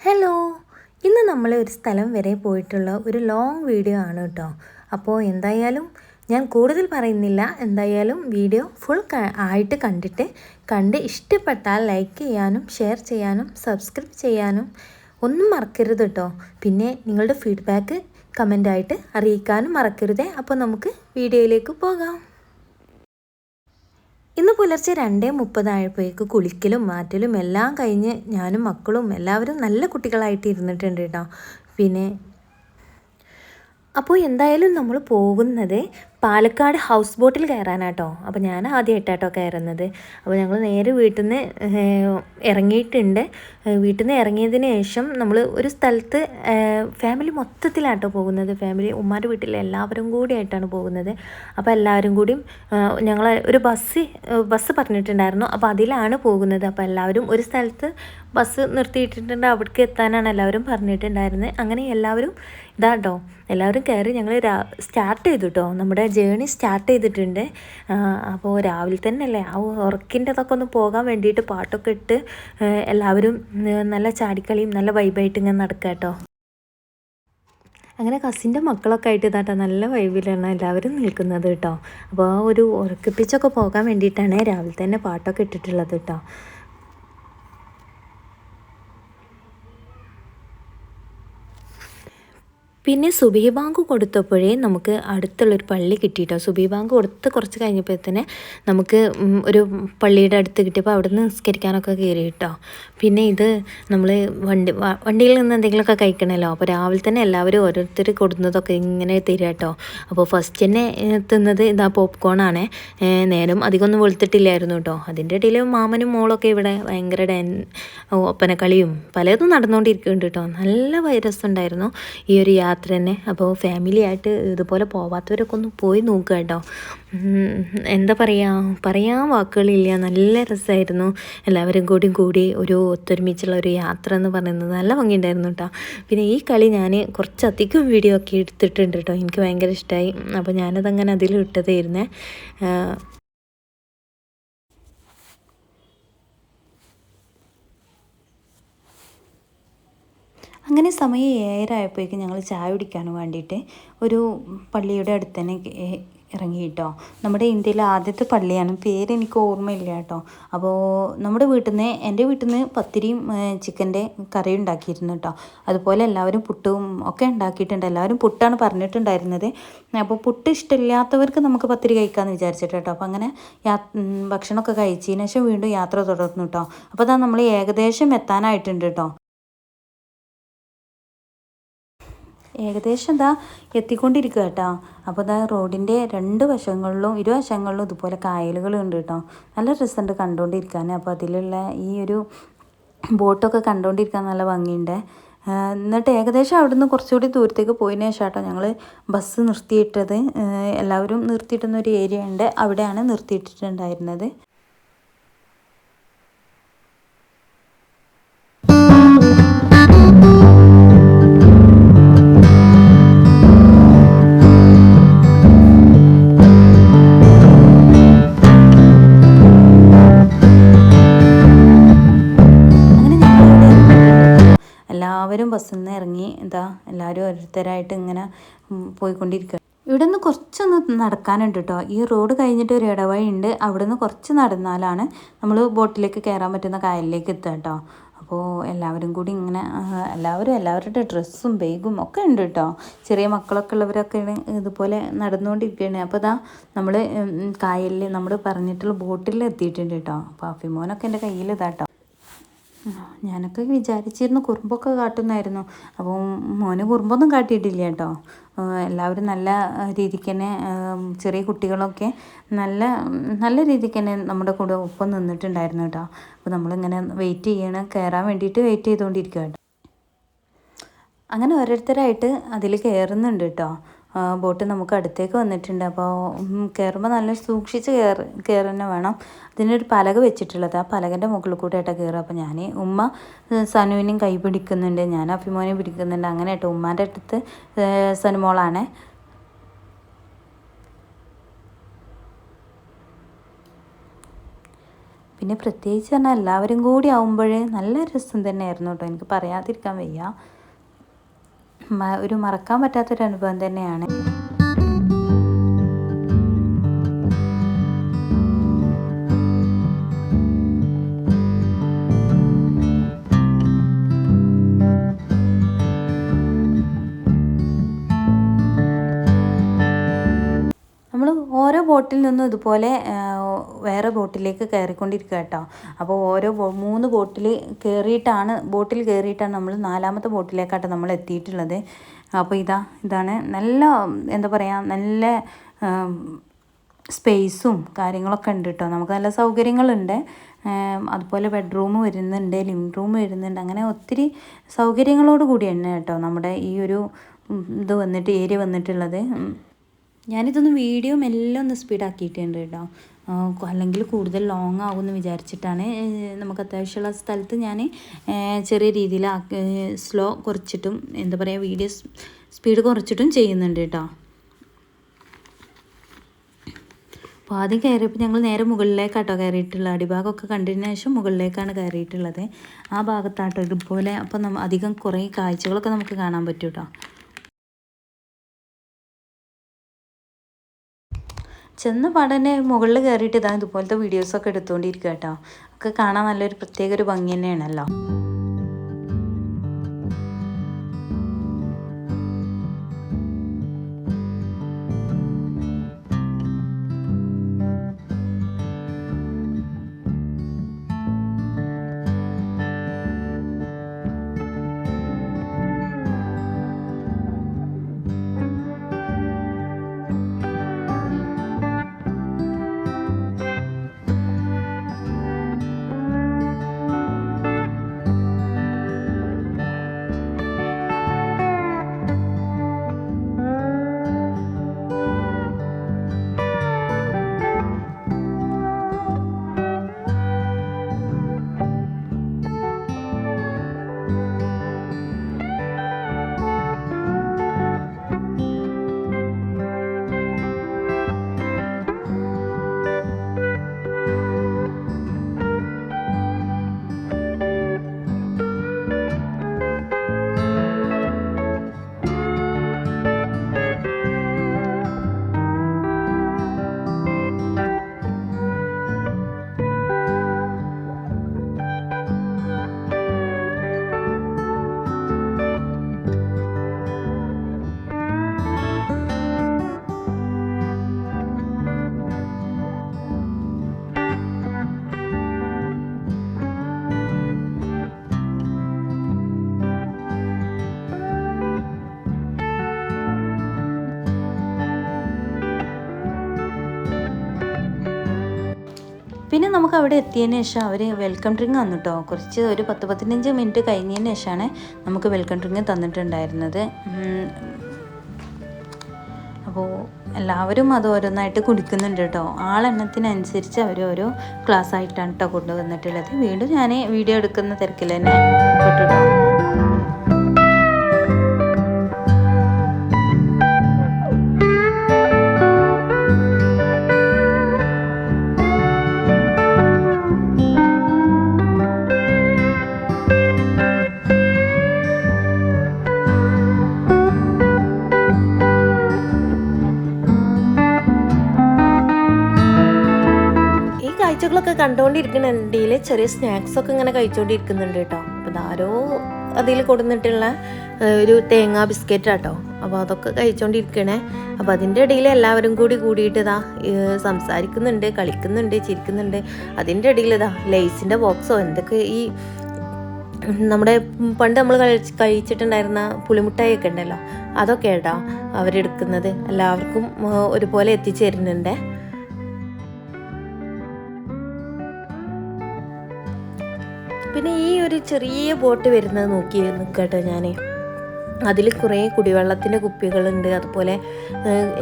Hello ഇന്ന് നമ്മൾ ഒരു സ്ഥലം വരെ പോയിട്ടുള്ള ഒരു ലോങ് വീഡിയോ ആണ് കേട്ടോ അപ്പോൾ എന്തായാലും ഞാൻ കൂടുതൽ പറയുന്നില്ല. എന്തായാലും വീഡിയോ ഫുൾ ആയിട്ട് കണ്ടിട്ട് കണ്ട് ഇഷ്ടപ്പെട്ടാൽ ലൈക്ക് ചെയ്യാനും ഷെയർ ചെയ്യാനും സബ്സ്ക്രൈബ് ചെയ്യാനും ഒന്നും മറക്കരുത് കേട്ടോ പിന്നെ നിങ്ങളുടെ ഫീഡ്ബാക്ക് കമന്റായിട്ട് അറിയിക്കാനും മറക്കരുതേ. അപ്പോൾ നമുക്ക് വീഡിയോയിലേക്ക് പോകാം. ഇന്ന് പുലർച്ചെ രണ്ടേ മുപ്പതായപ്പോഴേക്ക് കുളിക്കലും മാറ്റലും എല്ലാം കഴിഞ്ഞ് ഞാനും മക്കളും എല്ലാവരും നല്ല കുട്ടികളായിട്ട് ഇരുന്നിട്ടുണ്ട് കേട്ടോ. പിന്നെ അപ്പോൾ എന്തായാലും നമ്മൾ പോകുന്നത് പാലക്കാട് ഹൗസ് ബോട്ടിൽ കയറാനാട്ടോ. അപ്പോൾ ഞാൻ ആദ്യമായിട്ടാട്ടോ കയറുന്നത്. അപ്പോൾ ഞങ്ങൾ നേരെ വീട്ടിൽ നിന്ന് ഇറങ്ങിയിട്ടുണ്ട്. വീട്ടിൽ നിന്ന് ഇറങ്ങിയതിന് ശേഷം നമ്മൾ ഒരു സ്ഥലത്ത് ഫാമിലി മൊത്തത്തിലാട്ടോ പോകുന്നത്. ഫാമിലി ഉമ്മാന്റെ വീട്ടിൽ എല്ലാവരും കൂടി ആയിട്ടാണ് പോകുന്നത്. അപ്പോൾ എല്ലാവരും കൂടിയും ഞങ്ങൾ ഒരു ബസ് ബസ് പറഞ്ഞിട്ടുണ്ടായിരുന്നു. അപ്പോൾ അതിലാണ് പോകുന്നത്. അപ്പോൾ എല്ലാവരും ഒരു സ്ഥലത്ത് ബസ് നിർത്തിയിട്ടുണ്ട്. അവിടേക്ക് എത്താനാണ് എല്ലാവരും പറഞ്ഞിട്ടുണ്ടായിരുന്നത്. അങ്ങനെ എല്ലാവരും ഇതാട്ടോ എല്ലാവരും കയറി ഞങ്ങൾ സ്റ്റാർട്ട് ചെയ്തു കേട്ടോ നമ്മുടെ ജേണി സ്റ്റാർട്ട് ചെയ്തിട്ടുണ്ട്. അപ്പോൾ രാവിലെ തന്നെ അല്ലേ ആ ഉറക്കിന്റെതൊക്കെ ഒന്ന് പോകാൻ വേണ്ടിയിട്ട് പാട്ടൊക്കെ ഇട്ട് എല്ലാവരും നല്ല ചാടിക്കളിയും നല്ല വൈബായിട്ട് ഇങ്ങനെ നടക്കുക കേട്ടോ. അങ്ങനെ കസിന്റെ മക്കളൊക്കെ ആയിട്ട് ഇതാട്ടോ നല്ല വൈബിലാണ് എല്ലാവരും നിൽക്കുന്നത് കേട്ടോ. അപ്പോൾ ഒരു ഉറക്കിപ്പിച്ചൊക്കെ പോകാൻ വേണ്ടിയിട്ടാണ് രാവിലെ തന്നെ പാട്ടൊക്കെ ഇട്ടിട്ടുള്ളത് കേട്ടോ. പിന്നെ സുബി ബാങ്ക് കൊടുത്തപ്പോഴേ നമുക്ക് അടുത്തുള്ളൊരു പള്ളി കിട്ടി കിട്ടിയിട്ടോ. സുബി ബാങ്ക് കൊടുത്ത് കുറച്ച് കഴിഞ്ഞപ്പോൾ തന്നെ നമുക്ക് ഒരു പള്ളിയുടെ അടുത്ത് കിട്ടിയപ്പോൾ അവിടെ നിന്ന് നിസ്കരിക്കാനൊക്കെ കയറി കേട്ടോ പിന്നെ ഇത് നമ്മൾ വണ്ടി വണ്ടിയിൽ നിന്ന് എന്തെങ്കിലുമൊക്കെ കഴിക്കണമല്ലോ അപ്പോൾ രാവിലെ തന്നെ എല്ലാവരും ഓരോരുത്തർ കൊടുക്കുന്നതൊക്കെ ഇങ്ങനെ തരിക കേട്ടോ അപ്പോൾ ഫസ്റ്റ് തന്നെ തിന്നത് ഇതാ പോപ്കോണാണ് നേരം അധികമൊന്നും വെളുത്തിട്ടില്ലായിരുന്നു കേട്ടോ അതിന്റെ ഇടയിൽ മാമനും മോളൊക്കെ ഇവിടെ ഭയങ്കര ഡാൻ ഒപ്പനക്കളിയും പലതും നടന്നുകൊണ്ടിരിക്കുന്നുണ്ട് കേട്ടോ നല്ല വൈറസ് ഉണ്ടായിരുന്നു ഈ ഒരു യാത്ര തന്നെ. അപ്പോൾ ഫാമിലി ആയിട്ട് ഇതുപോലെ പോവാത്തവരൊക്കെ ഒന്ന് പോയി നോക്കുക കേട്ടോ എന്താ പറയുക പറയാൻ വാക്കുകളില്ല. നല്ല രസമായിരുന്നു എല്ലാവരും കൂടി കൂടി ഒരു ഒത്തൊരുമിച്ചുള്ള ഒരു യാത്ര എന്ന് പറയുന്നത് നല്ല ഭംഗിയുണ്ടായിരുന്നു കേട്ടോ പിന്നെ ഈ കളി ഞാൻ കുറച്ചധികം വീഡിയോ ഒക്കെ എടുത്തിട്ടുണ്ട് കേട്ടോ എനിക്ക് ഭയങ്കര ഇഷ്ടമായി അപ്പോൾ ഞാനതങ്ങനെ അതിൽ ഇട്ടതായിരുന്നേ. അങ്ങനെ സമയം ഏഴരായപ്പോഴേക്കും ഞങ്ങൾ ചായ കുടിക്കാൻ വേണ്ടിയിട്ട് ഒരു പള്ളിയുടെ അടുത്ത് തന്നെ ഇറങ്ങി കേട്ടോ നമ്മുടെ ഇന്ത്യയിലെ ആദ്യത്തെ പള്ളിയാണ്. പേര് എനിക്ക് ഓർമ്മയില്ല കേട്ടോ. അപ്പോൾ നമ്മുടെ വീട്ടിൽ നിന്ന് എന്റെ വീട്ടിൽ നിന്ന് പത്തിരിയും ചിക്കന്റെ കറിയും ഉണ്ടാക്കിയിരുന്നു കേട്ടോ. അതുപോലെ എല്ലാവരും പുട്ടും ഒക്കെ ഉണ്ടാക്കിയിട്ടുണ്ട്. എല്ലാവരും പുട്ടാണ് പറഞ്ഞിട്ടുണ്ടായിരുന്നത്. അപ്പോൾ പുട്ട് ഇഷ്ടമില്ലാത്തവർക്ക് നമുക്ക് പത്തിരി കഴിക്കാമെന്ന് വിചാരിച്ചിട്ട് കേട്ടോ. അപ്പോൾ അങ്ങനെ യാ ഭക്ഷണമൊക്കെ കഴിച്ചതിന് ശേഷം വീണ്ടും യാത്ര തുടർന്നു കേട്ടോ. അപ്പോൾ അതാ നമ്മൾ ഏകദേശം എത്താനായിട്ടുണ്ട് കേട്ടോ. ഏകദേശം എന്താ എത്തിക്കൊണ്ടിരിക്കുക കേട്ടോ. അപ്പോൾ ഇതാ റോഡിന്റെ രണ്ട് വശങ്ങളിലും ഇരുവശങ്ങളിലും ഇതുപോലെ കായലുകളുണ്ട് കേട്ടോ. നല്ല രസമുണ്ട് കണ്ടുകൊണ്ടിരിക്കാൻ. അപ്പോൾ അതിലുള്ള ഈ ഒരു ബോട്ടൊക്കെ കണ്ടുകൊണ്ടിരിക്കാൻ നല്ല ഭംഗിയുണ്ട്. എന്നിട്ട് ഏകദേശം അവിടുന്ന് കുറച്ചുകൂടി ദൂരത്തേക്ക് പോയതിന് ശേഷം കേട്ടോ ഞങ്ങൾ ബസ് നിർത്തിയിട്ടത്. എല്ലാവരും നിർത്തിയിട്ടുന്ന ഒരു ഏരിയ ഉണ്ട്. അവിടെയാണ് നിർത്തിയിട്ടിട്ടുണ്ടായിരുന്നത്. എല്ലാവരും ബസ്സിൽ നിന്ന് ഇറങ്ങി എന്താ എല്ലാവരും ഓരോരുത്തരായിട്ട് ഇങ്ങനെ പോയിക്കൊണ്ടിരിക്കുക ഇവിടെ നിന്ന് കുറച്ചൊന്ന് നടക്കാനുണ്ട് കേട്ടോ ഈ റോഡ് കഴിഞ്ഞിട്ട് ഒരു ഇടവഴി ഉണ്ട് അവിടെ നിന്ന് കുറച്ച് നടന്നാലാണ് നമ്മൾ ബോട്ടിലേക്ക് കയറാൻ പറ്റുന്ന കായലിലേക്ക് എത്തുക കേട്ടോ അപ്പോൾ എല്ലാവരും കൂടി ഇങ്ങനെ എല്ലാവരും എല്ലാവരുടെ ഡ്രസ്സും ബേഗും ഒക്കെ ഉണ്ട് കേട്ടോ ചെറിയ മക്കളൊക്കെ ഉള്ളവരൊക്കെ ഇതുപോലെ നടന്നുകൊണ്ടിരിക്കുകയാണ് അപ്പോൾ ഇതാ നമ്മൾ കായലിൽ നമ്മൾ പറഞ്ഞിട്ടുള്ള ബോട്ടിൽ എത്തിയിട്ടുണ്ട് കേട്ടോ അപ്പോൾ അഫിമോനൊക്കെ എന്റെ കയ്യിൽ ഇതാട്ടോ ഞാനൊക്കെ വിചാരിച്ചിരുന്നു കുറുമ്പൊക്കെ കാട്ടുന്നായിരുന്നു. അപ്പോൾ മോന് കുറുമ്പൊന്നും കാട്ടിയിട്ടില്ല കേട്ടോ. എല്ലാവരും നല്ല രീതിക്ക് തന്നെ ചെറിയ കുട്ടികളൊക്കെ നല്ല നല്ല രീതിക്ക് തന്നെ നമ്മുടെ കൂടെ ഒപ്പം നിന്നിട്ടുണ്ടായിരുന്നു കേട്ടോ. അപ്പോൾ നമ്മളിങ്ങനെ വെയിറ്റ് ചെയ്യണം കയറാൻ വേണ്ടിയിട്ട് വെയിറ്റ് ചെയ്തുകൊണ്ടിരിക്കുക കേട്ടോ. അങ്ങനെ ഓരോരുത്തരായിട്ട് അതിൽ കയറുന്നുണ്ട് കേട്ടോ. ബോട്ട് നമുക്ക് അടുത്തേക്ക് വന്നിട്ടുണ്ട്. അപ്പോൾ കയറുമ്പോൾ നല്ല സൂക്ഷിച്ച് കയറി കയറി തന്നെ വേണം. അതിനൊരു പലക വെച്ചിട്ടുള്ളത്. ആ പലകന്റെ മുകളിൽ കൂടെ ആയിട്ടാണ് കയറുക അപ്പോൾ ഞാൻ ഉമ്മ സനുവിനെയും കൈ പിടിക്കുന്നുണ്ട്. ഞാൻ അഭിമോനെയും പിടിക്കുന്നുണ്ട്. അങ്ങനെ കേട്ടോ ഉമ്മാന്റെ അടുത്ത് സനുമോളാണ്. പിന്നെ പ്രത്യേകിച്ച് പറഞ്ഞാൽ എല്ലാവരും കൂടി ആവുമ്പോഴേ നല്ല രസം തന്നെയായിരുന്നു കേട്ടോ എനിക്ക് പറയാതിരിക്കാൻ വയ്യ. ഒരു മറക്കാൻ പറ്റാത്തൊരു അനുഭവം തന്നെയാണ്. ബോട്ടിൽ നിന്നും ഇതുപോലെ വേറെ ബോട്ടിലേക്ക് കയറിക്കൊണ്ടിരിക്കുക കേട്ടോ. അപ്പോൾ ഓരോ മൂന്ന് ബോട്ടിൽ കയറിയിട്ടാണ് ബോട്ടിൽ കയറിയിട്ടാണ് നമ്മൾ നാലാമത്തെ ബോട്ടിലേക്കാട്ടോ നമ്മൾ എത്തിയിട്ടുള്ളത്. അപ്പോൾ ഇതാ ഇതാണ് നല്ല എന്താ പറയുക നല്ല സ്പേസും കാര്യങ്ങളൊക്കെ ഉണ്ട് കേട്ടോ. നമുക്ക് നല്ല സൗകര്യങ്ങളുണ്ട്. അതുപോലെ ബെഡ്റൂം വരുന്നുണ്ട് ലിവിങ് റൂം വരുന്നുണ്ട്. അങ്ങനെ ഒത്തിരി സൗകര്യങ്ങളോട് കൂടി തന്നെ കേട്ടോ നമ്മുടെ ഈ ഒരു ഇത് വന്നിട്ട് ഏരിയ വന്നിട്ടുള്ളത്. ഞാനിതൊന്ന് വീഡിയോ മെല്ലെ ഒന്ന് സ്പീഡാക്കിയിട്ടുണ്ട് കേട്ടോ. അല്ലെങ്കിൽ കൂടുതൽ ലോങ് ആകുമെന്ന് വിചാരിച്ചിട്ടാണ് നമുക്ക് അത്യാവശ്യമുള്ള സ്ഥലത്ത് ഞാൻ ചെറിയ രീതിയിൽ സ്ലോ കുറച്ചിട്ടും എന്താ പറയുക വീഡിയോ സ്പീഡ് കുറച്ചിട്ടും ചെയ്യുന്നുണ്ട് കേട്ടോ. അപ്പോൾ ആദ്യം കയറിയപ്പോൾ ഞങ്ങൾ നേരെ മുകളിലേക്കാട്ടോ കയറിയിട്ടുള്ളത്. അടിഭാഗമൊക്കെ കണ്ടതിന് ശേഷം മുകളിലേക്കാണ് കയറിയിട്ടുള്ളത്. ആ ഭാഗത്താട്ടോ ഇതുപോലെ അപ്പോൾ നമ്മൾ അധികം കുറേ കാഴ്ചകളൊക്കെ നമുക്ക് കാണാൻ പറ്റും കേട്ടോ. ചെന്ന പാടന്നെ മുകളിൽ കയറിയിട്ട് ഇതാ ഇതുപോലത്തെ വീഡിയോസൊക്കെ എടുത്തുകൊണ്ടിരിക്കുക കേട്ടോ ഒക്കെ കാണാൻ നല്ലൊരു പ്രത്യേക ഒരു ഭംഗി തന്നെയാണല്ലോ. പിന്നെ നമുക്ക് അവിടെ എത്തിയതിന് ശേഷം അവർ വെൽക്കം ഡ്രിങ്ക് തന്നു കേട്ടോ കുറച്ച് ഒരു പത്ത് പതിനഞ്ച് മിനിറ്റ് കഴിഞ്ഞതിന് ശേഷമാണ് നമുക്ക് വെൽക്കം ഡ്രിങ്ക് തന്നിട്ടുണ്ടായിരുന്നത്. അപ്പോൾ എല്ലാവരും അത് ഓരോന്നായിട്ട് കുടിക്കുന്നുണ്ട് കേട്ടോ ആളെണ്ണത്തിനനുസരിച്ച് അവർ ഓരോ ക്ലാസ് ആയിട്ടാണ് കേട്ടോ കൊണ്ടുവന്നിട്ടുള്ളത്. വീണ്ടും ഞാൻ വീഡിയോ എടുക്കുന്ന തിരക്കിൽ തന്നെ കേട്ടോ ഈ കണ്ടുകൊണ്ടിരിക്കുന്ന കണ്ടുകൊണ്ടിരിക്കുന്നുണ്ടെങ്കിൽ ചെറിയ സ്നാക്സ് ഒക്കെ ഇങ്ങനെ കഴിച്ചുകൊണ്ടിരിക്കുന്നുണ്ട് കേട്ടോ. അപ്പം ആരോ അതിൽ കൊടുന്നിട്ടുള്ള ഒരു തേങ്ങാ ബിസ്ക്കറ്റ് ആട്ടോ. അപ്പോൾ അതൊക്കെ കഴിച്ചുകൊണ്ടിരിക്കണേ അപ്പോൾ അതിന്റെ ഇടയിൽ എല്ലാവരും കൂടി കൂടിയിട്ട് ഇതാ സംസാരിക്കുന്നുണ്ട് കളിക്കുന്നുണ്ട് ചിരിക്കുന്നുണ്ട്. അതിന്റെ ഇടയിൽ ഇതാ ലേസിന്റെ ബോക്സോ എന്തൊക്കെ ഈ നമ്മുടെ പണ്ട് നമ്മൾ കഴിച്ച് കഴിച്ചിട്ടുണ്ടായിരുന്ന പുളിമുട്ടായി ഒക്കെ ഉണ്ടല്ലോ അതൊക്കെ കേട്ടോ അവരെടുക്കുന്നത്. എല്ലാവർക്കും ഒരുപോലെ എത്തിച്ചു പിന്നെ ഈ ഒരു ചെറിയ ബോട്ട് വരുന്നത് നോക്കി നിൽക്കട്ടെ ഞാൻ അതിൽ കുറേ കുടിവെള്ളത്തിന്റെ കുപ്പികളുണ്ട്. അതുപോലെ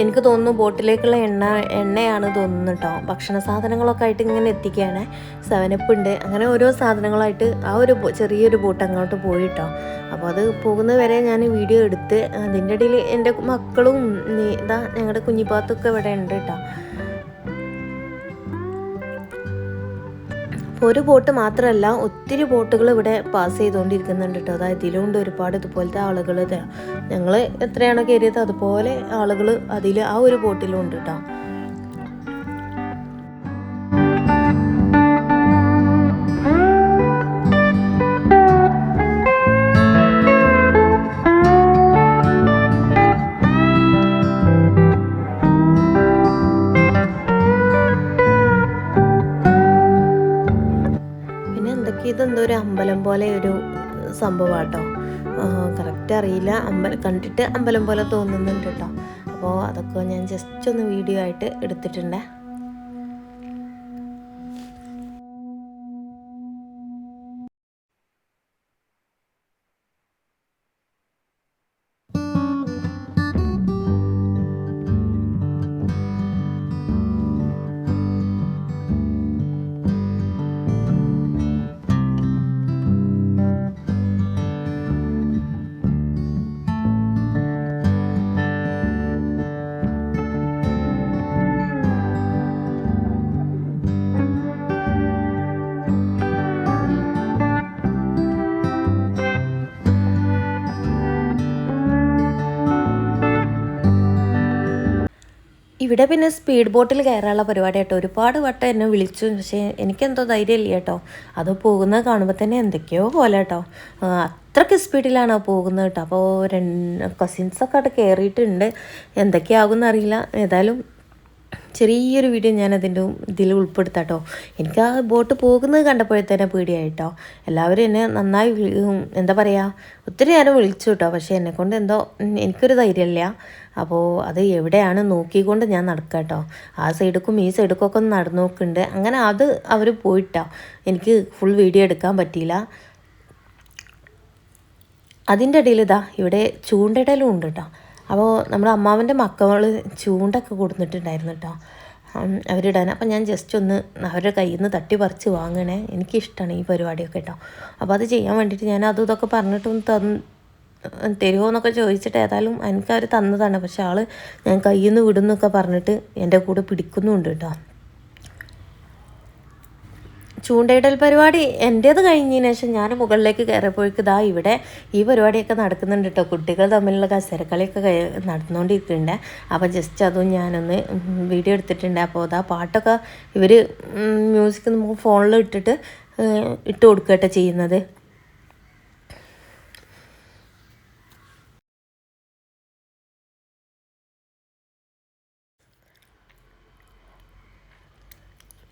എനിക്ക് തോന്നുന്നു ബോട്ടിലേക്കുള്ള എണ്ണ എണ്ണയാണ് തോന്നുന്നു കേട്ടോ ഭക്ഷണ സാധനങ്ങളൊക്കെ ആയിട്ട് ഇങ്ങനെ എത്തിക്കുകയാണ്. സെവനപ്പ് ഉണ്ട്. അങ്ങനെ ഓരോ സാധനങ്ങളായിട്ട് ആ ഒരു ചെറിയൊരു ബോട്ട് അങ്ങോട്ട് പോയി കേട്ടോ അപ്പോൾ അത് പോകുന്നത് വരെ ഞാൻ വീഡിയോ എടുത്ത് അതിന്റെ ഇടയിൽ എന്റെ മക്കളും ഇതാ ഞങ്ങളുടെ കുഞ്ഞിപ്പാത്തൊക്കെ ഇവിടെ ഉണ്ട് കേട്ടോ ഒരു ബോട്ട് മാത്രമല്ല ഒത്തിരി ബോട്ടുകൾ ഇവിടെ പാസ് ചെയ്തുകൊണ്ടിരിക്കുന്നുണ്ട് കേട്ടോ. അതായത് ഇതിലുണ്ട് ഒരുപാട് ഇതുപോലത്തെ ആളുകൾ ഞങ്ങൾ എത്രയാണോ കയറിയത് അതുപോലെ ആളുകൾ അതിൽ ആ ഒരു ബോട്ടിലും ഉണ്ട് കേട്ടോ. സംഭവമാട്ടോ. കറക്റ്റ് അറിയില്ല. അമ്പലം കണ്ടിട്ട് അമ്പലം പോലെ തോന്നുന്നുണ്ട് കേട്ടോ. അപ്പോൾ അതൊക്കെ ഞാൻ ജസ്റ്റ് ഒന്ന് വീഡിയോ ആയിട്ട് എടുത്തിട്ടുണ്ടേ. ഇവിടെ പിന്നെ സ്പീഡ് ബോട്ടിൽ കയറാനുള്ള പരിപാടി കേട്ടോ ഒരുപാട് വട്ടം എന്നെ വിളിച്ചു. പക്ഷേ എനിക്കെന്തോ ധൈര്യമില്ല കേട്ടോ. അത് പോകുന്നത് കാണുമ്പോൾ തന്നെ എന്തൊക്കെയോ പോലെ കേട്ടോ. അത്രയ്ക്ക് സ്പീഡിലാണ് പോകുന്നത് കേട്ടോ. അപ്പോൾ രണ്ട് കസിൻസൊക്കെ അവിടെ കയറിയിട്ടുണ്ട്. എന്തൊക്കെയാകുമെന്ന് അറിയില്ല. ഏതായാലും ചെറിയൊരു വീഡിയോ ഞാൻ അതിന്റെ ഇതിൽ ഉൾപ്പെടുത്താം കേട്ടോ. എനിക്ക് ആ ബോട്ട് പോകുന്നത് കണ്ടപ്പോഴേ തന്നെ പേടിയായിട്ടോ എല്ലാവരും എന്നെ നന്നായി എന്താ പറയുക ഒത്തിരി നേരം വിളിച്ചു കേട്ടോ. പക്ഷേ എന്നെക്കൊണ്ട് എന്തോ എനിക്കൊരു ധൈര്യമില്ല. അപ്പോൾ അത് എവിടെയാണ് നോക്കിക്കൊണ്ട് ഞാൻ നടക്കുക കേട്ടോ ആ സൈഡിക്കും ഈ സൈഡിക്കും ഒക്കെ ഒന്ന് നടന്നു നോക്കുന്നുണ്ട് അങ്ങനെ അത് അവർ പോയിട്ടോ. എനിക്ക് ഫുൾ വീഡിയോ എടുക്കാൻ പറ്റിയില്ല. അതിന്റെ ഇടയിൽ ഇതാ ഇവിടെ ചൂണ്ടയിടലും ഉണ്ട് കേട്ടോ അപ്പോൾ നമ്മുടെ അമ്മാവന്റെ മക്കൾ ചൂണ്ടൊക്കെ കൊടുത്തിട്ടുണ്ടായിരുന്നു കേട്ടോ അവരിടാൻ. അപ്പം ഞാൻ ജസ്റ്റ് ഒന്ന് അവരുടെ കയ്യിൽ നിന്ന് തട്ടി പറിച്ച് വാങ്ങണേ. എനിക്കിഷ്ടമാണ് ഈ പരിപാടിയൊക്കെ കേട്ടോ അപ്പോൾ അത് ചെയ്യാൻ വേണ്ടിയിട്ട് ഞാൻ അതും ഇതൊക്കെ പറഞ്ഞിട്ടൊന്ന് തന്ന് തരുമോ എന്നൊക്കെ ചോദിച്ചിട്ട് ഏതായാലും എനിക്ക് അവർ തന്നതാണ്. പക്ഷെ ആൾ ഞാൻ കയ്യിൽ നിന്ന് വിടുന്നൊക്കെ പറഞ്ഞിട്ട് എന്റെ കൂടെ പിടിക്കുന്നുണ്ട് കേട്ടോ. ചൂണ്ടയിടൽ പരിപാടി എന്റേത് കഴിഞ്ഞതിന് ശേഷം ഞാൻ മുകളിലേക്ക് കയറിയപ്പോഴേക്ക് ഇതാ ഇവിടെ ഈ പരിപാടിയൊക്കെ നടക്കുന്നുണ്ട് കേട്ടോ. കുട്ടികൾ തമ്മിലുള്ള കസരക്കളിയൊക്കെ നടന്നുകൊണ്ടിരിക്കുന്നുണ്ട്. അപ്പോൾ ജസ്റ്റ് അതും ഞാനൊന്ന് വീഡിയോ എടുത്തിട്ടുണ്ട്. അപ്പോൾ അതാ പാട്ടൊക്കെ ഇവർ മ്യൂസിക് നമുക്ക് ഫോണിൽ ഇട്ടിട്ട് ഇട്ട് കൊടുക്കുകട്ടോ ചെയ്യുന്നത്.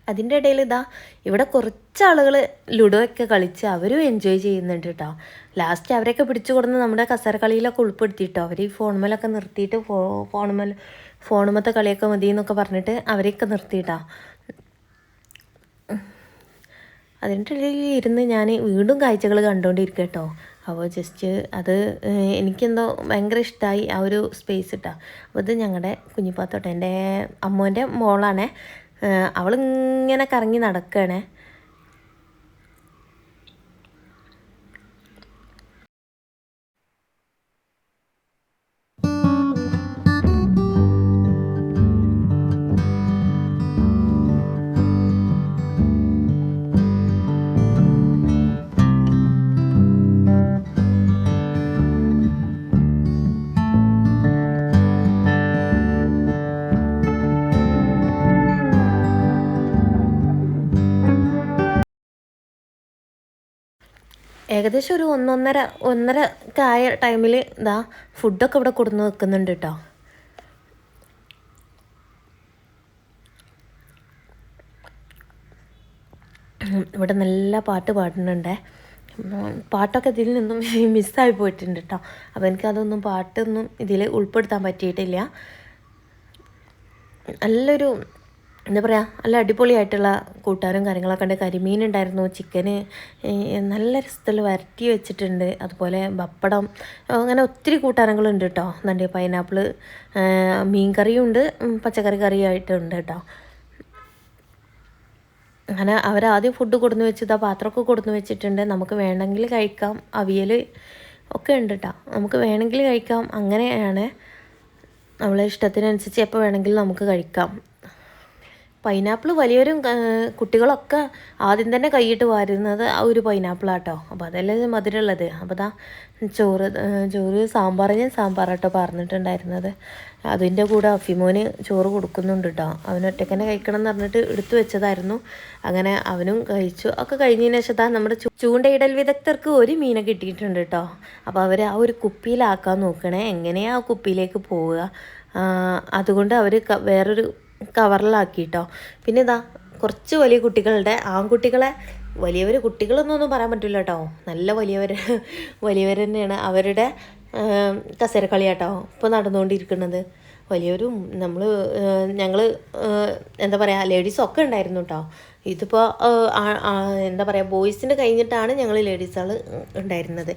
അതിന്റെ ഇടയിൽ ഇതാ ഇവിടെ കുറച്ച് ആളുകൾ ലുഡോ ഒക്കെ കളിച്ച് അവരും എൻജോയ് ചെയ്യുന്നുണ്ട് കേട്ടോ ലാസ്റ്റ് അവരൊക്കെ പിടിച്ചു കൊടുന്ന് നമ്മുടെ കസരക്കളിയിലൊക്കെ ഉൾപ്പെടുത്തിയിട്ടോ അവർ ഈ ഫോണുമേലൊക്കെ നിർത്തിയിട്ട് ഫോ ഫോണുമൽ ഫോണുമത്തെ കളിയൊക്കെ മതി എന്നൊക്കെ പറഞ്ഞിട്ട് അവരെയൊക്കെ നിർത്തിയിട്ടാ. അതിന്റെ ഇടയിൽ ഇരുന്ന് ഞാൻ വീണ്ടും കാഴ്ചകൾ കണ്ടുകൊണ്ടിരിക്കുക കേട്ടോ അപ്പോൾ ജസ്റ്റ് അത് എനിക്കെന്തോ ഭയങ്കര ഇഷ്ടമായി ആ ഒരു സ്പേസ് ഇട്ടാ അപ്പോൾ ഇത് ഞങ്ങളുടെ കുഞ്ഞിപ്പാത്തോട്ടെ എന്റെ അമ്മൂന്റെ മോളാണേ. അവളിങ്ങനെ കറങ്ങി നടക്കുകയാണേ ഏകദേശം ഒരു ഒന്നൊന്നര ഒന്നര ഒക്കെ ആയ ടൈമിൽ ഇതാ ഫുഡൊക്കെ ഇവിടെ കൊടുന്ന് വെക്കുന്നുണ്ട് കേട്ടോ ഇവിടെ നല്ല പാട്ട് പാടുന്നുണ്ടേ. പാട്ടൊക്കെ ഇതിൽ നിന്നും മിസ്സായി പോയിട്ടുണ്ട് കേട്ടോ അപ്പോൾ എനിക്കതൊന്നും പാട്ടൊന്നും ഇതിൽ ഉൾപ്പെടുത്താൻ പറ്റിയിട്ടില്ല. നല്ലൊരു എന്താ പറയുക നല്ല അടിപൊളിയായിട്ടുള്ള കൂട്ടാനും കാര്യങ്ങളൊക്കെ ഉണ്ട്. കരിമീൻ ഉണ്ടായിരുന്നു ചിക്കന് നല്ല രസത്തിൽ വരട്ടി വെച്ചിട്ടുണ്ട്. അതുപോലെ പപ്പടം അങ്ങനെ ഒത്തിരി കൂട്ടാനങ്ങളുണ്ട് കേട്ടോ എന്താണ്ട് പൈനാപ്പിൾ മീൻ കറിയും ഉണ്ട് പച്ചക്കറി കറിയായിട്ടുണ്ട് കേട്ടോ അങ്ങനെ അവരാദ്യം ഫുഡ് കൊടുന്ന് വെച്ചത് ആ പാത്രമൊക്കെ കൊടുന്ന് വെച്ചിട്ടുണ്ട്. നമുക്ക് വേണമെങ്കിൽ കഴിക്കാം. അവിയൽ ഒക്കെ ഉണ്ട് കേട്ടോ നമുക്ക് വേണമെങ്കിൽ കഴിക്കാം. അങ്ങനെയാണ് നമ്മളെ ഇഷ്ടത്തിനനുസരിച്ച് എപ്പോൾ വേണമെങ്കിലും നമുക്ക് കഴിക്കാം. പൈനാപ്പിൾ വലിയവരും കുട്ടികളൊക്കെ ആദ്യം തന്നെ കൈയിട്ട് വാരുന്നത് ആ ഒരു പൈനാപ്പിളാട്ടോ. അപ്പോൾ അതല്ലേ മധുരമുള്ളത്. അപ്പോൾ ദാ ചോറ് ചോറ് സാമ്പാർ ഞാൻ സാമ്പാറാട്ടോ പറഞ്ഞിട്ടുണ്ടായിരുന്നത്. അതിന്റെ കൂടെ അഫിമോന് ചോറ് കൊടുക്കുന്നുണ്ട് കേട്ടോ അവൻ ഒറ്റക്കന്നെ കഴിക്കണം എന്ന് പറഞ്ഞിട്ട് എടുത്തു വെച്ചതായിരുന്നു. അങ്ങനെ അവനും കഴിച്ചു. ഒക്കെ കഴിഞ്ഞതിന് ശേഷം ദാ നമ്മുടെ ചൂണ്ടയിടൽ വിദഗ്ധർക്ക് ഒരു മീനെ കിട്ടിയിട്ടുണ്ട് കേട്ടോ അപ്പോൾ അവർ ആ ഒരു കുപ്പിയിലാക്കാൻ നോക്കണേ. എങ്ങനെയാണ് ആ കുപ്പിയിലേക്ക് പോവുക? അതുകൊണ്ട് അവർ വേറൊരു കവറിലാക്കി കേട്ടോ പിന്നെ ഇതാ കുറച്ച് വലിയ കുട്ടികളുടെ ആൺകുട്ടികളെ വലിയവർ കുട്ടികളൊന്നും പറയാൻ പറ്റില്ല കേട്ടോ. നല്ല വലിയവർ വലിയവർ തന്നെയാണ് അവരുടെ കസേരക്കളി കേട്ടോ ഇപ്പോൾ നടന്നുകൊണ്ടിരിക്കുന്നത്. വലിയവരും നമ്മൾ ഞങ്ങൾ എന്താ പറയുക ലേഡീസൊക്കെ ഉണ്ടായിരുന്നു കേട്ടോ. ഇതിപ്പോൾ എന്താ പറയുക ബോയ്സിന്റെ കഴിഞ്ഞിട്ടാണ് ഞങ്ങൾ ലേഡീസുകൾ ഉണ്ടായിരുന്നത്.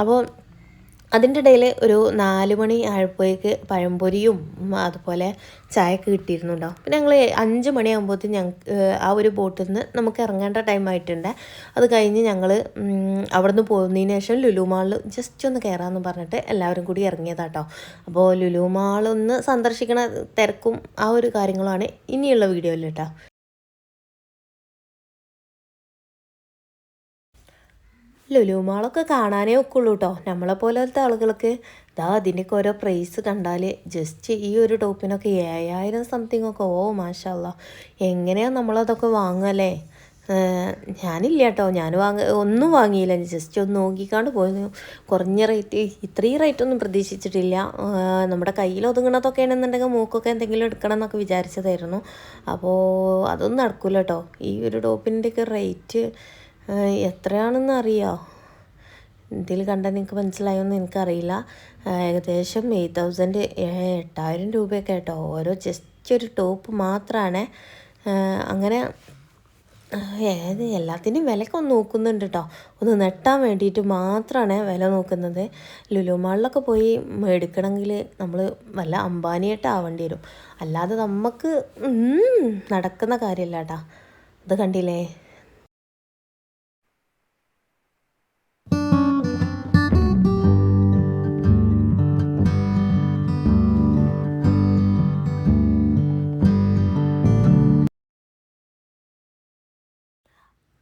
അപ്പോൾ അതിന്റെ ഇടയിൽ ഒരു നാല് മണി ആയപ്പോഴേക്ക് പഴംപൊരിയും അതുപോലെ ചായയൊക്കെ കിട്ടിയിരുന്നുണ്ടോ പിന്നെ ഞങ്ങൾ അഞ്ച് മണിയാകുമ്പോഴത്തേക്ക് ഞങ്ങൾക്ക് ആ ഒരു ബോട്ടിൽ നിന്ന് നമുക്ക് ഇറങ്ങേണ്ട ടൈം ആയിട്ടുണ്ട്. അത് കഴിഞ്ഞ് ഞങ്ങൾ അവിടുന്ന് പോകുന്നതിന് ശേഷം ലുലു മാളിൽ ജസ്റ്റ് ഒന്ന് കയറാമെന്ന് പറഞ്ഞിട്ട് എല്ലാവരും കൂടി ഇറങ്ങിയതാട്ടോ. അപ്പോൾ ലുലു മാളൊന്ന് സന്ദർശിക്കണ തിരക്കും ആ ഒരു കാര്യങ്ങളാണ് ഇനിയുള്ള വീഡിയോയിൽ കേട്ടോ ലുലു മാളൊക്കെ കാണാനേ ഒക്കുള്ളൂ കേട്ടോ നമ്മളെ പോലത്തെ ആളുകൾക്ക് ദാ അതിന്റെയൊക്കെ ഓരോ പ്രൈസ് കണ്ടാൽ ജസ്റ്റ് ഈ ഒരു ടോപ്പിനൊക്കെ ഏഴായിരം സംതിങ് ഒക്കെ. ഓ മാഷല്ല എങ്ങനെയാണ് നമ്മളതൊക്കെ വാങ്ങല്ലേ ഞാനില്ല കേട്ടോ ഞാൻ വാങ്ങ ഒന്നും വാങ്ങിയില്ല. ജസ്റ്റ് ഒന്ന് നോക്കിക്കാണ്ട് പോയത്. കുറഞ്ഞ റേറ്റ് ഇത്രയും റേറ്റ് ഒന്നും പ്രതീക്ഷിച്ചിട്ടില്ല. നമ്മുടെ കയ്യിൽ ഒതുങ്ങണതൊക്കെ ആണെന്നുണ്ടെങ്കിൽ മൂക്കൊക്കെ എന്തെങ്കിലും എടുക്കണം എന്നൊക്കെ വിചാരിച്ചതായിരുന്നു. അപ്പോൾ അതൊന്നും നടക്കില്ല കേട്ടോ ഈ ഒരു ടോപ്പിന്റെയൊക്കെ റേറ്റ് എത്രയാണെന്ന് അറിയാമോ ഇതിൽ കണ്ടാൽ നിങ്ങൾക്ക് മനസ്സിലായോന്ന് എനിക്കറിയില്ല. ഏകദേശം എയ്റ്റ് തൗസൻഡ് എട്ടായിരം രൂപയൊക്കെ കേട്ടോ ഓരോ ജസ്റ്റ് ഒരു ടോപ്പ് മാത്രമാണ് അങ്ങനെ ഏത് എല്ലാത്തിന്റെയും വിലയൊക്കെ ഒന്ന് നോക്കുന്നുണ്ട് കേട്ടോ ഒന്ന് നെട്ടാൻ വേണ്ടിയിട്ട് മാത്രമാണ് വില നോക്കുന്നത്. ലുലുമാളിലൊക്കെ പോയി മേടിക്കണമെങ്കിൽ നമ്മൾ വല്ല അംബാനിയായിട്ട് ആവേണ്ടി വരും. അല്ലാതെ നമുക്ക് നടക്കുന്ന കാര്യമല്ല കേട്ടോ അത് കണ്ടില്ലേ?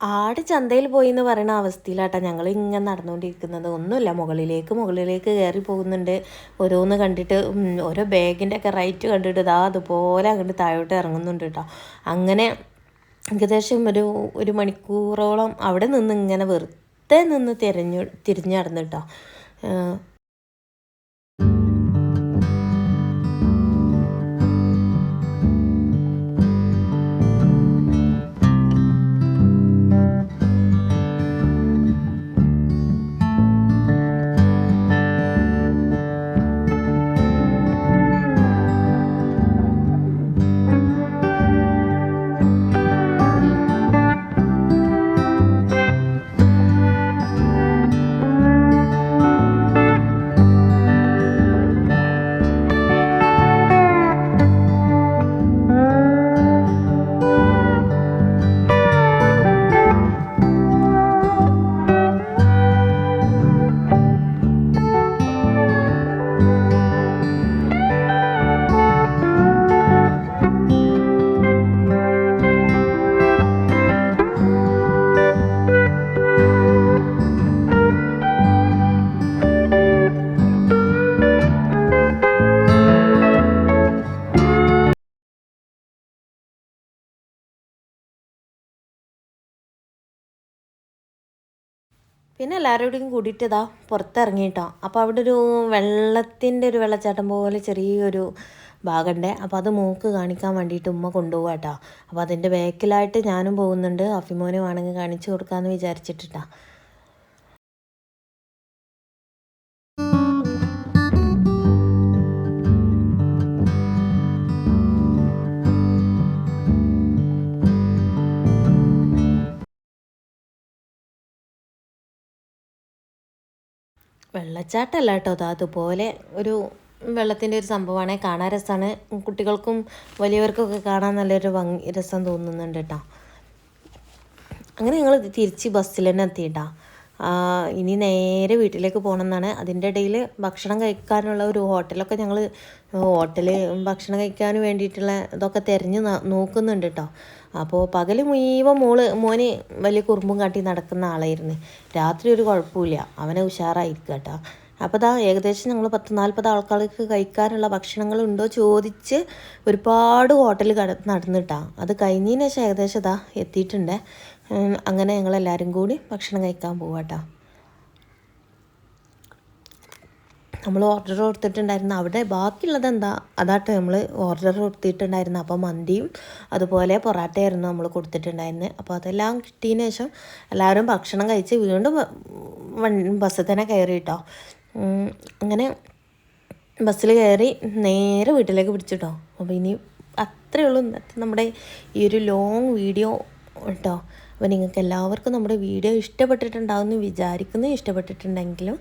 ആട് ചന്തയിൽ പോയി എന്ന് പറയുന്ന അവസ്ഥയിലാട്ടാ ഞങ്ങൾ ഇങ്ങനെ നടന്നുകൊണ്ടിരിക്കുന്നത് ഒന്നുമില്ല മുകളിലേക്ക് മുകളിലേക്ക് കയറി പോകുന്നുണ്ട്. ഓരോന്ന് കണ്ടിട്ട് ഓരോ ബാഗിന്റെ ഒക്കെ റൈറ്റ് കണ്ടിട്ട് ഇതാ അതുപോലെ അങ്ങോട്ട് താഴോട്ട് ഇറങ്ങുന്നുണ്ട് കേട്ടോ അങ്ങനെ ഏകദേശം ഒരു ഒരു മണിക്കൂറോളം അവിടെ നിന്ന് ഇങ്ങനെ വെറുതെ നിന്ന് തിരഞ്ഞു തിരിഞ്ഞു നടന്നു കേട്ടോ പിന്നെ എല്ലാവരോടും കൂടിയിട്ട് ഇതാ പുറത്തിറങ്ങിയിട്ടോ. അപ്പോൾ അവിടെ ഒരു വെള്ളത്തിന്റെ ഒരു വെള്ളച്ചാട്ടം പോലെ ചെറിയൊരു ഭാഗമുണ്ട്. അപ്പോൾ അത് മൂക്ക് കാണിക്കാൻ വേണ്ടിയിട്ട് ഉമ്മ കൊണ്ടുപോകാം കേട്ടോ അപ്പോൾ അതിന്റെ ബാക്കിലായിട്ട് ഞാനും പോകുന്നുണ്ട്. അഫിമോനെ വേണമെങ്കിൽ കാണിച്ചു കൊടുക്കാമെന്ന് വിചാരിച്ചിട്ടിട്ടാ. വെള്ളച്ചാട്ടമല്ല കേട്ടോ അത് അതുപോലെ ഒരു വെള്ളത്തിന്റെ ഒരു സംഭവമാണ് കാണാൻ രസമാണ്. കുട്ടികൾക്കും വലിയവർക്കൊക്കെ കാണാൻ നല്ലൊരു ഭംഗി രസം തോന്നുന്നുണ്ട് കേട്ടോ. അങ്ങനെ ഞങ്ങൾ തിരിച്ച് ബസ്സിൽ തന്നെ എത്തിയിട്ടാ. ഇനി നേരെ വീട്ടിലേക്ക് പോകണം എന്നാണ് അതിന്റെ ഇടയിൽ ഭക്ഷണം കഴിക്കാനുള്ള ഒരു ഹോട്ടലൊക്കെ ഞങ്ങൾ ഹോട്ടൽ ഭക്ഷണം കഴിക്കാൻ വേണ്ടിയിട്ടുള്ള ഇതൊക്കെ തിരഞ്ഞ് നോക്കുന്നുണ്ട് കേട്ടോ. അപ്പോൾ പകൽ മുഴുവൻ മോൾ മോന് വലിയ കുറുമ്പും കാട്ടി നടക്കുന്ന ആളായിരുന്നു. രാത്രി ഒരു കുഴപ്പമില്ല. അവനെ ഉഷാറായിരിക്കുക കേട്ടോ. അപ്പോൾ ദാ ഏകദേശം ഞങ്ങൾ പത്ത് നാൽപ്പത് ആൾക്കാർക്ക് കഴിക്കാനുള്ള ഭക്ഷണങ്ങളുണ്ടോ ചോദിച്ച് ഒരുപാട് ഹോട്ടൽ കട നടന്നിട്ടാ അത് കഴിഞ്ഞതിന് ശേഷം ഏകദേശം ഇതാ എത്തിയിട്ടുണ്ട്. അങ്ങനെ ഞങ്ങളെല്ലാവരും കൂടി ഭക്ഷണം കഴിക്കാൻ പോവാട്ടോ നമ്മൾ ഓർഡർ കൊടുത്തിട്ടുണ്ടായിരുന്നു. അവിടെ ബാക്കിയുള്ളത് എന്താ? അതാട്ടോ നമ്മൾ ഓർഡർ കൊടുത്തിട്ടുണ്ടായിരുന്നു. അപ്പോൾ മന്തിയും അതുപോലെ പൊറാട്ടയായിരുന്നു നമ്മൾ കൊടുത്തിട്ടുണ്ടായിരുന്നത് അപ്പോൾ അതെല്ലാം കിട്ടിയതിന് ശേഷം എല്ലാവരും ഭക്ഷണം കഴിച്ച് വീണ്ടും ബസ്സിൽ തന്നെ കയറി കേട്ടോ അങ്ങനെ ബസ്സിൽ കയറി നേരെ വീട്ടിലേക്ക് പിടിച്ചിട്ടോ. അപ്പോൾ ഇനി അത്രയേ ഉള്ളൂ നമ്മുടെ ഈ ഒരു ലോങ് വീഡിയോ കേട്ടോ അപ്പോൾ നിങ്ങൾക്ക് എല്ലാവർക്കും നമ്മുടെ വീഡിയോ ഇഷ്ടപ്പെട്ടിട്ടുണ്ടാവുമെന്ന് വിചാരിക്കുന്നു. ഇഷ്ടപ്പെട്ടിട്ടുണ്ടെങ്കിലും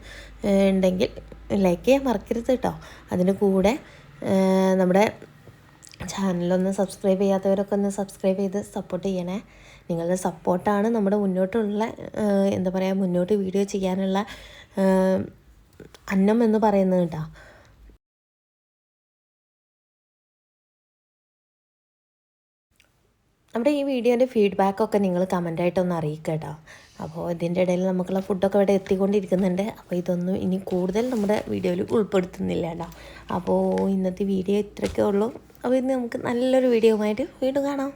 ഉണ്ടെങ്കിൽ ലൈക്ക് ചെയ്യാൻ മറക്കരുത് കേട്ടോ അതിന് കൂടെ നമ്മുടെ ചാനലൊന്ന് സബ്സ്ക്രൈബ് ചെയ്യാത്തവരൊക്കെ ഒന്ന് സബ്സ്ക്രൈബ് ചെയ്ത് സപ്പോർട്ട് ചെയ്യണേ. നിങ്ങളുടെ സപ്പോർട്ടാണ് നമ്മുടെ മുന്നോട്ടുള്ള എന്താ പറയുക മുന്നോട്ട് വീഡിയോ ചെയ്യാനുള്ള അന്നം എന്ന് പറയുന്നത് കേട്ടോ നമ്മുടെ ഈ വീഡിയോന്റെ ഫീഡ്ബാക്കൊക്കെ നിങ്ങൾ കമന്റായിട്ടൊന്ന് അറിയിക്കുക കേട്ടോ അപ്പോൾ ഇതിന്റെ ഇടയിൽ നമുക്കുള്ള ഫുഡൊക്കെ ഇവിടെ എത്തിക്കൊണ്ടിരിക്കുന്നുണ്ട്. അപ്പോൾ ഇതൊന്നും ഇനി കൂടുതൽ നമ്മുടെ വീഡിയോയിൽ ഉൾപ്പെടുത്തുന്നില്ല കേട്ടോ അപ്പോൾ ഇന്നത്തെ വീഡിയോ ഇത്രയൊക്കെ ഉള്ളൂ. അപ്പോൾ ഇന്ന് നമുക്ക് നല്ലൊരു വീഡിയോ ആയിട്ട് വീണ്ടും കാണാം.